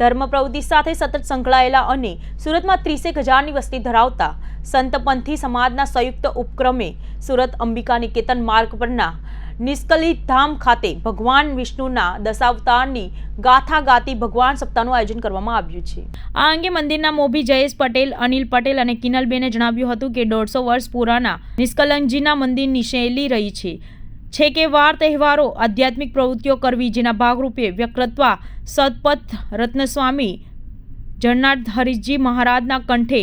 ધર્મ પ્રવૃત્તિ સાથે સતત સંકળાયેલા અને સુરતમાં ત્રીસેક હજારની વસ્તી ધરાવતા સંતપંથી સમાજના સંયુક્ત ઉપક્રમે સુરત અંબિકા નિકેતન માર્ગ પરના નિષ્કલિત ધામ ખાતે ભગવાન વિષ્ણુના દશાવતારની ગાથા ગાતી ભગવાન સપ્તાહનું આયોજન કરવામાં આવ્યું છે. આ અંગે મંદિરના મોભી જયેશ પટેલ, અનિલ પટેલ અને કિનલબેને જણાવ્યું હતું કે દોઢસો વર્ષ પુરાના નિષ્કલંકજીના મંદિરની શૈલી રહી છે. છે કે વાર તહેવારો આધ્યાત્મિક પ્રવૃત્તિઓ કરવી જેના ભાગરૂપે વ્યક્રત્વા સદપથ રત્નસ્વામી જન્નાથ હરીશજી મહારાજના કંઠે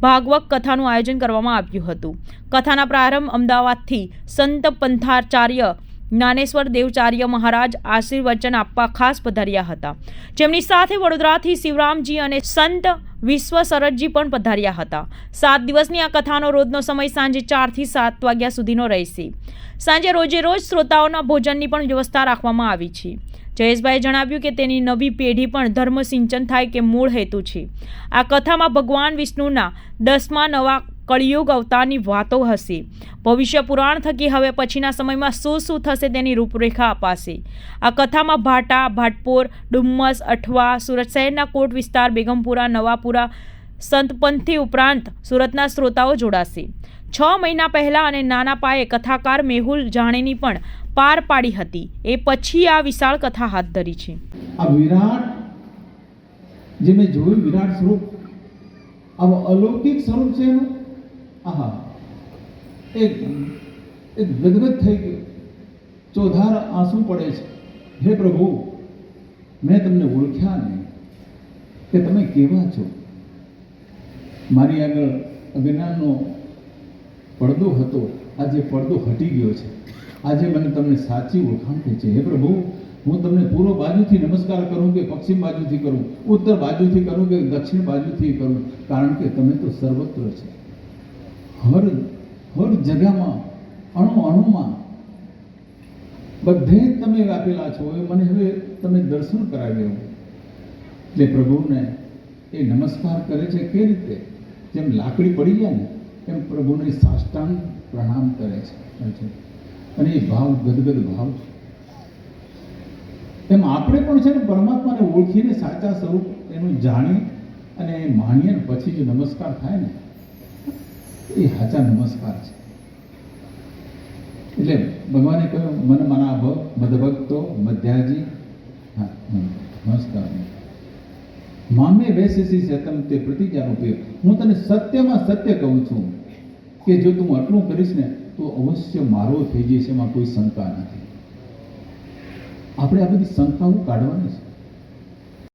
ભાગવત કથાનું આયોજન કરવામાં આવ્યું હતું. કથાના પ્રારંભ અમદાવાદથી સંત પંથાચાર્ય જ્ઞાનેશ્વર દેવચાર્ય મહારાજ આશીર્વચન આપવા ખાસ પધાર્યા હતા. જેમની સાથે વડોદરાથી શિવરામજી અને સંત વિશ્વ શરદજી પણ પધાર્યા હતા. સાત દિવસની આ કથાનો રોજનો સમય સાંજે ચારથી સાત વાગ્યા સુધીનો રહેશે. સાંજે રોજે રોજ શ્રોતાઓના ભોજનની પણ વ્યવસ્થા રાખવામાં આવી છે. જયેશભાઈએ જણાવ્યું કે તેની નવી પેઢી પણ ધર્મ સિંચન થાય કે મૂળ હેતુ છે. આ કથામાં ભગવાન વિષ્ણુના દસમા નવા કળિયુગ અવતારની વાતો હશે. ભવિષ્ય પુરાણ થકી હવે પછીના સમયમાં શું શું થશે તેની રૂપરેખા અપાશે. આ કથામાં ભાટા, ભાટપોર, ડુમ્મસ, અઠવા, સુરત શહેરના કોટ વિસ્તાર, બેગમપુરા, નવાપુરા, સંતપંથી ઉપરાંત સુરતના શ્રોતાઓ જોડાશે. છ મહિના પહેલાં અને નાના પાયે કથાકાર મેહુલ જાણેની પણ પાર પાડી હતી. એ પછી આ વિશાળ કથા હાથ ધરી છે. આ વિરાટ, જે મેં જોયું, વિરાટ સ્વરૂપ અલૌકિક સ્વરૂપ છે એનું. આહા. એક એક ગદગદ થઈ ગયો. ચોધાર આંસુ પડે છે. હે પ્રભુ, મેં તમને ઓળખ્યા નહીં કે તમે કેવા છો? મારી આગળ અજ્ઞાનનો પડદો હતો. આજે પડદો હટી ગયો છે. આજે મને તમને સાચી ઓળખાણ થઈ છે. હે પ્રભુ, હું તમને પૂર્વ બાજુથી નમસ્કાર કરું કે પશ્ચિમ બાજુથી કરું? ઉત્તર બાજુથી કરું કે દક્ષિણ બાજુથી કરું? કારણ કે તમે તો સર્વત્ર છે. હર હર જગામાં અણુ અણુમાં બધે જ તમે વ્યાપેલા છો. એ મને હવે તમે દર્શન કરાવી એટલે પ્રભુને એ નમસ્કાર કરે છે કે રીતે? જેમ લાકડી પડી જાય ને, એમ પ્રભુને સાષ્ટાંગ પ્રણામ કરે છે. અને એ ભાવ ગદગદ ભાવ છે. એમ આપણે પણ છે ને પરમાત્માને ઓળખીને સાચા સ્વરૂપ એનું જાણી અને માણીએ પછી જો નમસ્કાર થાય ને એ સાચા નમસ્કાર છે. એટલે ભગવાને કહ્યું, મન મના ભવ મદભક્તો મધ્યાજી, હા, નમસ્કાર. મામે વૈશેષી સતમ તે પ્રતિજ્ઞારૂપે હું તને સત્યમાં સત્ય કહું છું કે જો તું આટલું કરીશ ને, તો અવશ્ય મારો થઈ જશે એમાં કોઈ શંકા નથી. આપણે આ બધી શંકાઓ કાઢવાની છે.